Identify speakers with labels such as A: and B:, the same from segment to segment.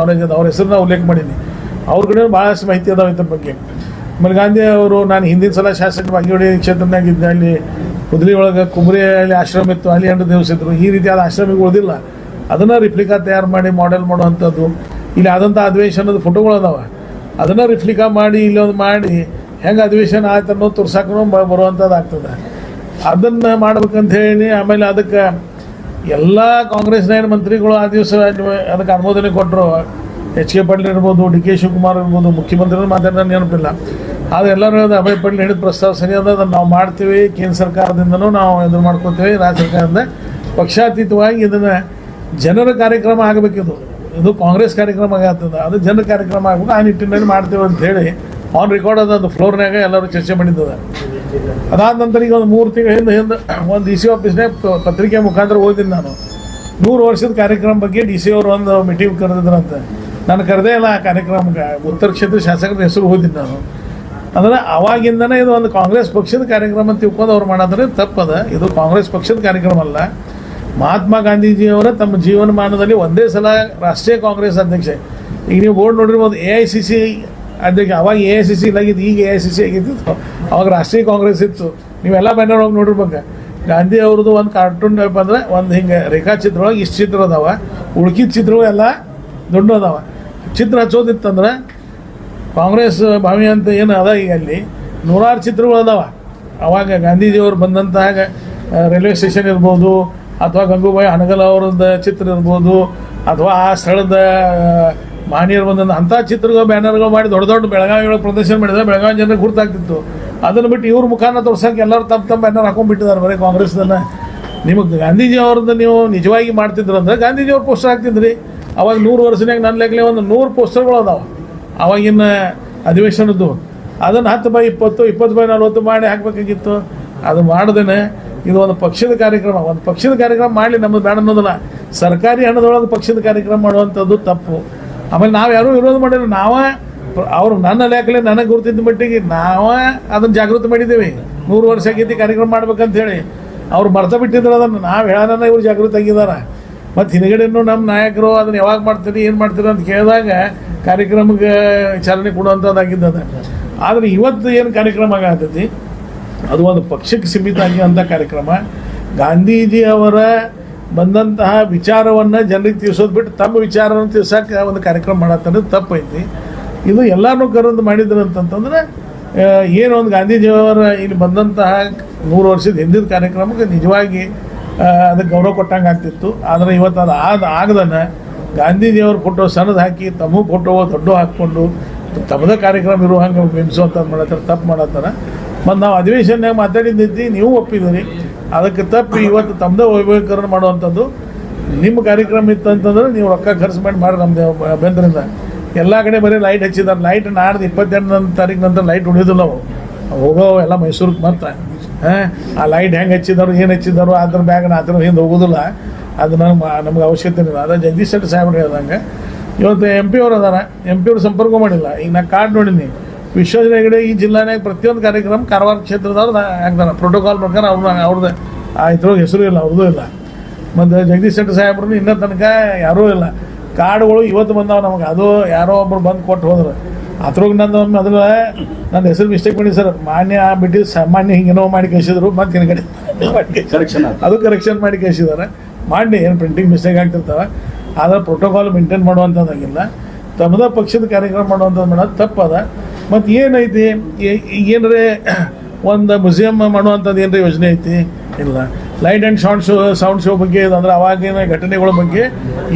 A: Knowledge ಅದ ಅವ್ರ ಹೆಸರನ್ನ ಉಲ್ಲೇಖ ಮಾಡೀನಿ. ಅವ್ರ ಕಡೆ ಭಾಳಷ್ಟು ಮಾಹಿತಿ ಅದಾವ ಇದ್ರ ಬಗ್ಗೆ. ಆಮೇಲೆ ಗಾಂಧಿ ಅವರು, ನಾನು ಹಿಂದಿನ ಸಲ ಶಾಸಕ ಬಾಗೇವಾಡಿ ಕ್ಷೇತ್ರನಾಗ ಇದ್ದೆ ಅಲ್ಲಿ ಕುದ್ಲಿ ಒಳಗೆ ಕುಬ್ರಿ ಅಲ್ಲಿ ಆಶ್ರಮ ಇತ್ತು, ಅಲ್ಲಿ ಎಂಟು ದಿವಸ ಈ ರೀತಿಯಾದ ಆಶ್ರಮಗಳು ಉಳಿದಿಲ್ಲ. ಅದನ್ನು ರಿಪ್ಲಿಕಾ ತಯಾರು ಮಾಡಿ ಮಾಡೆಲ್ ಮಾಡುವಂಥದ್ದು. ಇಲ್ಲಿ ಆದಂಥ ಅಧಿವೇಶನದ ಫೋಟೋಗಳು ಅದಾವೆ. ಅದನ್ನು ರಿಪ್ಲಿಕಾ ಮಾಡಿ, ಇಲ್ಲೊಂದು ಮಾಡಿ, ಹೆಂಗೆ ಅಧಿವೇಶನ ಆಯ್ತು ಅನ್ನೋದು ತೋರ್ಸಕ್ಕೂ ಬರುವಂಥದ್ದು ಆಗ್ತದೆ ಅದನ್ನು ಮಾಡ್ಬೇಕಂತ ಹೇಳಿ, ಆಮೇಲೆ ಅದಕ್ಕೆ ಎಲ್ಲ ಕಾಂಗ್ರೆಸ್ನ ಮಂತ್ರಿಗಳು ಆ ದಿವಸ ಅದಕ್ಕೆ ಅನುಮೋದನೆ ಕೊಟ್ಟರು ಎಚ್ ಕೆ ಪಾಟೀಲ್ ಇರ್ಬೋದು, ಡಿ ಕೆ ಶಿವಕುಮಾರ್ ಇರ್ಬೋದು ಮುಖ್ಯಮಂತ್ರಿಗಳು ಮಾತಾಡೋ ನೆನಪಿಲ್ಲ. ಆದರೆ ಎಲ್ಲರೂ ಹೇಳಿದ ಅಭಯ್ ಪಾಟೀಲ್ ಹೇಳಿದ ಪ್ರಸ್ತಾವ ಸರಿ ಅದ, ಅದನ್ನು ನಾವು ಮಾಡ್ತೀವಿ, ಕೇಂದ್ರ ಸರ್ಕಾರದಿಂದನೂ ನಾವು ಇದು ಮಾಡ್ಕೊತೀವಿ, ರಾಜ್ಯ ಸರ್ಕಾರದಿಂದ. ಪಕ್ಷಾತೀತವಾಗಿ ಇದನ್ನು ಜನರ ಕಾರ್ಯಕ್ರಮ ಆಗಬೇಕಿದು. ಇದು ಕಾಂಗ್ರೆಸ್ ಕಾರ್ಯಕ್ರಮ ಆಗತ್ತದ ಅದು ಜನರ ಕಾರ್ಯಕ್ರಮ ಆಗ್ಬೇಕು. ಆ ನಿಟ್ಟಿನಲ್ಲಿ ಮಾಡ್ತೇವೆ ಅಂತ ಹೇಳಿ ಆನ್ ರೆಕಾರ್ಡ್ ಅದು ಫ್ಲೋರ್ನಾಗ ಎಲ್ಲರೂ ಚರ್ಚೆ ಮಾಡಿದ್ದದ. ಅದಾದ ನಂತರ ಈಗ ಒಂದು ಮೂರು ತಿಂಗಳ ಹಿಂದೆ ಹಿಂದೆ ಒಂದು ಡಿ ಸಿ ಆಫೀಸ್ನಾಗ ಪತ್ರಿಕೆ ಮುಖಾಂತರ ಓದಿದ್ದೀನಿ ನಾನು. ನೂರು ವರ್ಷದ ಕಾರ್ಯಕ್ರಮ ಬಗ್ಗೆ ಡಿ ಸಿ ಅವರು ಒಂದು ಮೀಟಿಂಗ್ ಕರೆದಿದ್ರಂತೆ. ನಾನು ಕರೆದೇ ಇಲ್ಲ ಆ ಕಾರ್ಯಕ್ರಮಕ್ಕೆ. ಉತ್ತರ ಕ್ಷೇತ್ರ ಶಾಸಕರ ಹೆಸರು ಓದಿದ್ದು ನಾನು. ಅಂದ್ರೆ ಅವಾಗಿಂದನೇ ಇದು ಒಂದು ಕಾಂಗ್ರೆಸ್ ಪಕ್ಷದ ಕಾರ್ಯಕ್ರಮ ಅಂತ ತಿಳ್ಕೊಂಡು ಅವ್ರು ಮಾಡಿದ್ರೆ ತಪ್ಪದ. ಇದು ಕಾಂಗ್ರೆಸ್ ಪಕ್ಷದ ಕಾರ್ಯಕ್ರಮ ಅಲ್ಲ. ಮಹಾತ್ಮ ಗಾಂಧೀಜಿಯವರ ತಮ್ಮ ಜೀವನಮಾನದಲ್ಲಿ ಒಂದೇ ಸಲ ರಾಷ್ಟ್ರೀಯ ಕಾಂಗ್ರೆಸ್ ಅಧ್ಯಕ್ಷ. ಈಗ ನೀವು ಬೋರ್ಡ್ ನೋಡಿರ್ಬೋದು, ಎ ಐ ಸಿ ಸಿ ಅಧ್ಯಕ್ಷ ಅವಾಗ ಎ ಐ ಸಿ ಸಿ ಇಲ್ಲಾಗಿದ್ದು ಈಗ ಎ ಐ ಸಿ ಸಿ ಆಗಿತ್ತು ಅವಾಗ ರಾಷ್ಟ್ರೀಯ ಕಾಂಗ್ರೆಸ್ ಇತ್ತು. ನೀವೆಲ್ಲ ಬ್ಯಾನರ್ ಹೋಗಿ ಬಂಗ ಗಾಂಧಿ ಅವ್ರದ್ದು ಒಂದು ಕಾರ್ಟೂನ್ ಅಂದ್ರೆ ಒಂದು ಹಿಂಗೆ ರೇಖಾಚಿತ್ರ ಒಳಗೆ ಇಷ್ಟು ಚಿತ್ರ ಅದಾವ. ಉಳ್ಕಿದ ಚಿತ್ರಗಳು ಎಲ್ಲ ದೊಡ್ಡ ಅದಾವ. ಚಿತ್ರ ಹಚ್ಚೋದಿತ್ತಂದ್ರೆ ಕಾಂಗ್ರೆಸ್ ಭಾವಿ ಅಂತ ಏನು ಅದ ಈಗ ಅಲ್ಲಿ? ನೂರಾರು ಚಿತ್ರಗಳು ಅದಾವ. ಅವಾಗ ಗಾಂಧೀಜಿಯವರು ಬಂದಂತಾಗ ರೈಲ್ವೆ ಸ್ಟೇಷನ್ ಇರ್ಬೋದು, ಅಥವಾ ಗಂಗೂಬಾಯಿ ಹಣಗಲ್ ಅವ್ರದ್ದು ಚಿತ್ರ ಇರ್ಬೋದು, ಅಥವಾ ಆ ಸ್ಥಳದ ಮಹನೀಯರು ಬಂದಂಥ ಅಂಥ ಚಿತ್ರಗಳು, ಬ್ಯಾನರ್ಗಳು ಮಾಡಿ ದೊಡ್ಡ ದೊಡ್ಡ ಬೆಳಗಾವಿ ಪ್ರದರ್ಶನ ಮಾಡಿದ್ರೆ ಬೆಳಗಾವಿ ಜನರಿಗೆ ಗುರ್ತಾಗ್ತಿತ್ತು. ಅದನ್ನು ಬಿಟ್ಟು ಇವ್ರ ಮುಖಾನ ತೋರ್ಸೋಕೆ ಎಲ್ಲರೂ ತಮ್ಮ ತಮ್ಮ ಬ್ಯಾನರ್ ಹಾಕೊಂಡ್ಬಿಟ್ಟಿದ್ದಾರೆ ಬರೀ ಕಾಂಗ್ರೆಸ್ದನ್ನ ನಿಮಗೆ ಗಾಂಧೀಜಿ ಅವ್ರದ್ದು ನೀವು ನಿಜವಾಗಿ ಮಾಡ್ತಿದ್ರು ಅಂದ್ರೆ ಗಾಂಧೀಜಿ ಅವ್ರು ಪೋಸ್ಟರ್ ಹಾಕ್ತಿದ್ರಿ. ಅವಾಗ ನೂರು ವರ್ಷನಾಗ ನನ್ನ ಲೆಕ್ಕಲೆ ಒಂದು ನೂರು ಪೋಸ್ಟರ್ಗಳು ಅದಾವೆ. ಅವಾಗಿನ ಅಧಿವೇಶನದ್ದು. ಅದನ್ನು ಹತ್ತು ಬೈ ಇಪ್ಪತ್ತು ಇಪ್ಪತ್ತು ಬೈ ನಲ್ವತ್ತು ಮಾಡಿ ಹಾಕಬೇಕಾಗಿತ್ತು. ಅದು ಮಾಡದೇನೆ ಇದು ಒಂದು ಪಕ್ಷದ ಕಾರ್ಯಕ್ರಮ. ಒಂದು ಪಕ್ಷದ ಕಾರ್ಯಕ್ರಮ ಮಾಡಲಿ ನಮ್ಮದು ಬೇಡ ಅನ್ನೋದಿಲ್ಲ. ಸರ್ಕಾರಿ ಹಣದೊಳಗೆ ಪಕ್ಷದ ಕಾರ್ಯಕ್ರಮ ಮಾಡುವಂಥದ್ದು ತಪ್ಪು. ಆಮೇಲೆ ನಾವು ಯಾರು ವಿರೋಧ ಮಾಡಿಲ್ಲ. ನಾವೇ ಅವ್ರು ನನ್ನ ಲೆಕ್ಕಲೆ ನನಗೆ ಗುರುತಿದ್ದ ಮಟ್ಟಿಗೆ ನಾವೇ ಅದನ್ನ ಜಾಗೃತಿ ಮಾಡಿದ್ದೀವಿ. ನೂರು ವರ್ಷ ಆಗೈತಿ ಕಾರ್ಯಕ್ರಮ ಮಾಡ್ಬೇಕಂತ ಹೇಳಿ ಅವ್ರು ಮರ್ತ ಬಿಟ್ಟಿದ್ರು ಅದನ್ನು. ನಾವು ಹೇಳೋಣ ಇವ್ರು ಜಾಗೃತಿ ಆಗಿದ್ದಾರೆ ಮತ್ತು ಹಿಂದ್ಗಡೆನೂ ನಮ್ಮ ನಾಯಕರು ಅದನ್ನು ಯಾವಾಗ ಮಾಡ್ತೀರಿ, ಏನು ಮಾಡ್ತೀರಿ ಅಂತ ಕೇಳಿದಾಗ ಕಾರ್ಯಕ್ರಮಕ್ಕೆ ಚಾಲನೆ ಕೊಡುವಂಥದ್ದಾಗಿದ್ದದ ಆದರೆ ಇವತ್ತು ಏನು ಕಾರ್ಯಕ್ರಮ ಆಗತ್ತೈತಿ ಅದು ಒಂದು ಪಕ್ಷಕ್ಕೆ ಸೀಮಿತ ಆಗಿರುವಂಥ ಕಾರ್ಯಕ್ರಮ. ಗಾಂಧೀಜಿ ಅವರ ಬಂದಂತಹ ವಿಚಾರವನ್ನು ಜನರಿಗೆ ತಿಳಿಸೋದು ಬಿಟ್ಟು ತಮ್ಮ ವಿಚಾರವನ್ನು ತಿಳಿಸೋಕೆ ಒಂದು ಕಾರ್ಯಕ್ರಮ ಮಾಡತ್ತನ್ನೋದು ತಪ್ಪೈತಿ. ಇದು ಎಲ್ಲರೂ ಕರೆದು ಮಾಡಿದ್ರು ಅಂತಂತಂದ್ರೆ ಏನು ಒಂದು ಗಾಂಧೀಜಿಯವರ ಇಲ್ಲಿ ಬಂದಂತಹ ನೂರು ವರ್ಷದ ಹಿಂದಿನ ಕಾರ್ಯಕ್ರಮಕ್ಕೆ ನಿಜವಾಗಿ ಅದಕ್ಕೆ ಗೌರವ ಕೊಟ್ಟಂಗೆ ಆಗ್ತಿತ್ತು. ಆದರೆ ಇವತ್ತು ಅದು ಆದ ಆಗದನ ಗಾಂಧೀಜಿಯವ್ರ ಫೋಟೋ ಸಣ್ಣದು ಹಾಕಿ, ತಮ್ಮ ಫೋಟೋ ದೊಡ್ಡ ಹಾಕ್ಕೊಂಡು, ತಮ್ಮದ ಕಾರ್ಯಕ್ರಮ ಇರೋ ಹಂಗೆ ಬಿಂಬಿಸುವಂಥದ್ದು ಮಾಡತ್ತಾರ, ತಪ್ಪು ಮಾಡತ್ತಾರ. ಮತ್ತು ನಾವು ಅಧಿವೇಶನ್ಯಾಗ ಮಾತಾಡಿದ್ದೈತಿ ನೀವು ಒಪ್ಪಿದ್ದೀರಿ ಅದಕ್ಕೆ ತಪ್ಪಿ ಇವತ್ತು ತಮ್ಮದೇ ವೈಭವೀಕರಣ ಮಾಡುವಂಥದ್ದು. ನಿಮ್ಮ ಕಾರ್ಯಕ್ರಮ ಇತ್ತಂತಂದ್ರೆ ನೀವು ರೊಕ್ಕ ಖರ್ಚು ಮಾಡಿ ಮಾಡಿ ನಮ್ಮದೇ ಅಭ್ಯಂತರದಿಂದ. ಎಲ್ಲ ಕಡೆ ಬರೀ ಲೈಟ್ ಹಚ್ಚಿದ್ದಾರೆ ಲೈಟ್ ನಾಡ್ದು ಇಪ್ಪತ್ತೆಂಟನೇ ತಾರೀಕು ನಂತರ ಲೈಟ್ ಉಳಿಯೋದಿಲ್ಲ ನಾವು. ಹೋಗೋ ಎಲ್ಲ ಮೈಸೂರಿಗೆ ಮತ್ತೆ ಹಾಂ, ಆ ಲೈಟ್ ಹೆಂಗೆ ಹಚ್ಚಿದಾರೋ, ಏನು ಹಚ್ಚಿದಾರೋ ಅದ್ರ ಬ್ಯಾಗ್ ಆ ಹಿಂದೆ ಹೋಗೋದಿಲ್ಲ. ಅದು ನಮ್ಗೆ ನಮ್ಗೆ ಅವಶ್ಯಕತೆ ಇಲ್ಲ. ಅದೇ ಜಗದೀಶ್ ಶೆಟ್ಟಿ ಸಾಹೇಬ್ರು ಹೇಳ್ದಂಗೆ, ಇವತ್ತು ಎಂ ಪಿ ಅವ್ರು ಅದಾರ. ಎಂ ಪಿ ಅವ್ರು ಸಂಪರ್ಕ ಮಾಡಿಲ್ಲ. ಈಗ ನಾ ಕಾರ್ಡ್ ನೋಡೀನಿ. ವಿಶ್ವೇಶ್ವರ ಹೆಗಡೆ ಈ ಜಿಲ್ಲಾನಾಗ ಪ್ರತಿಯೊಂದು ಕಾರ್ಯಕ್ರಮ ಕಾರವಾರ ಕ್ಷೇತ್ರದವ್ರು ಹಾಕ್ತಾರೆ ಪ್ರೋಟೋಕಾಲ್ ಪ್ರಕಾರ ಅವ್ರನ್ನ ಅವ್ರದ್ದು ಆ ಇದ್ರೊಳಗೆ ಹೆಸರು ಇಲ್ಲ ಅವ್ರದ್ದು ಇಲ್ಲ. ಮತ್ತು ಜಗದೀಶ್ ಶೆಟ್ಟರ್ ಸಾಹೇಬ್ರು ಇನ್ನೂ ತನಕ ಯಾರೂ ಇಲ್ಲ. ಕಾರ್ಡ್ಗಳು ಇವತ್ತು ಬಂದಾವೆ ನಮಗೆ. ಅದು ಯಾರೋ ಒಬ್ರು ಬಂದು ಕೊಟ್ಟು ಹೋದ್ರು. ಅದ್ರಾಗ ನಂದು ಅದ್ರ ನನ್ನ ಹೆಸರು ಮಿಸ್ಟೇಕ್ ಮಾಡಿ ಸರ್. ಮಾನ್ಯ ಬಿಟ್ಟು ಸಾಮಾನ್ಯ ಹಿಂಗೇನೋ ಮಾಡಿ ಕಳಿಸಿದ್ರು. ಮತ್ತೆ ಹಿಂದ್ಗಡೆ
B: ಕರೆಕ್ಷನ್
A: ಅದು ಕರೆಕ್ಷನ್ ಮಾಡಿ ಕಳಿಸಿದ್ದಾರೆ. ಮಾಡಿ ಏನು ಪ್ರಿಂಟಿಂಗ್ ಮಿಸ್ಟೇಕ್ ಆಗ್ತಿರ್ತಾವೆ. ಆದರೆ ಪ್ರೋಟೋಕಾಲ್ ಮೇಂಟೈನ್ ಮಾಡುವಂಥದ್ದಾಗಿಲ್ಲ ತಮ್ಮದ ಪಕ್ಷದ ಕಾರ್ಯಕ್ರಮ ಮಾಡುವಂಥದ್ದು ಮಾಡೋದು ತಪ್ಪದ ಮತ್ತು ಏನೈತಿ? ಏನರೇ ಒಂದು ಮ್ಯೂಸಿಯಂ ಮಾಡುವಂಥದ್ದು ಏನರ ಯೋಜನೆ ಐತಿ? ಇಲ್ಲ. Light and sound show sound show ಬಗ್ಗೆ ಅಂದ್ರೆ ಅವಾಗಿನ ಘಟನೆಗಳ ಬಗ್ಗೆ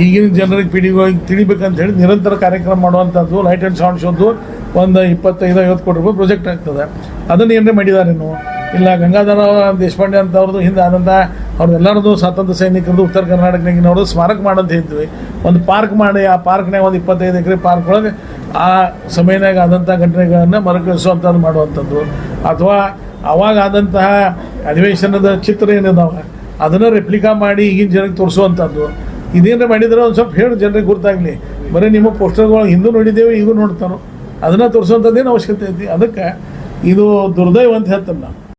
A: ಈಗಿನ ಜನರಿಗೆ ಪೀಳಿಗೆಗಳಿಗೆ ತಿಳಿಬೇಕಂತ ಹೇಳಿ ನಿರಂತರ ಕಾರ್ಯಕ್ರಮ ಮಾಡುವಂಥದ್ದು ಲೈಟ್ ಆ್ಯಂಡ್ ಸೌಂಡ್ ಶೋದು ಒಂದು ಇಪ್ಪತ್ತೈದು, ಐವತ್ತು ಕೋಟಿ ರೂಪಾಯಿ ಪ್ರಾಜೆಕ್ಟ್ ಆಗ್ತದೆ. ಅದನ್ನು ಏನರೇ ಮಾಡಿದಾರೇನು? ಇಲ್ಲ, ಗಂಗಾಧರ ದೇಶಪಾಂಡೆ ಅಂತವ್ರದ್ದು ಹಿಂದೆ ಆದಂಥ ಅವ್ರದ್ದೆಲ್ಲರದ್ದು ಸ್ವಾತಂತ್ರ್ಯ ಸೈನಿಕರದ್ದು ಉತ್ತರ ಕರ್ನಾಟಕನಾಗಿನವ್ರದ್ದು ಸ್ಮಾರಕ ಮಾಡಂತ ಹೇಳ್ತೀವಿ ಒಂದು ಪಾರ್ಕ್ ಮಾಡಿ, ಆ ಪಾರ್ಕ್ನಾಗ ಒಂದು ಇಪ್ಪತ್ತೈದು ಎಕರೆ ಪಾರ್ಕ್ ಒಳಗೆ ಆ ಸಮಯದಾಗ ಆದಂಥ ಘಟನೆಗಳನ್ನು ಮರುಕಳಿಸುವಂಥದ್ದು ಮಾಡುವಂಥದ್ದು. ಅಥವಾ ಅವಾಗ ಆದಂತಹ ಅಧಿವೇಶನದ ಚಿತ್ರ ಏನಿದಾವೆ, ಅದನ್ನು ರೆಪ್ಲಿಕಾ ಮಾಡಿ ಈಗಿನ ಜನಕ್ಕೆ ತೋರಿಸುವಂಥದ್ದು. ಇದೇನು ಮಾಡಿದ್ರೆ ಒಂದು ಸ್ವಲ್ಪ ಹೇಳಿ ಜನರಿಗೆ ಗೊತ್ತಾಗಲಿ ಬರೀ ನಿಮ್ಮ ಪೋಸ್ಟರ್ಗಳು ಹಿಂದೂ ನೋಡಿದ್ದೇವೆ, ಈಗೂ ನೋಡ್ತಾರೋ. ಅದನ್ನು ತೋರಿಸುವಂಥದ್ದೇನು ಅವಶ್ಯಕತೆ ಐತಿ? ಅದಕ್ಕೆ ಇದು ದುರ್ದೈವ ಅಂತ ಹೇಳ್ತೇನೆ ನಾನು.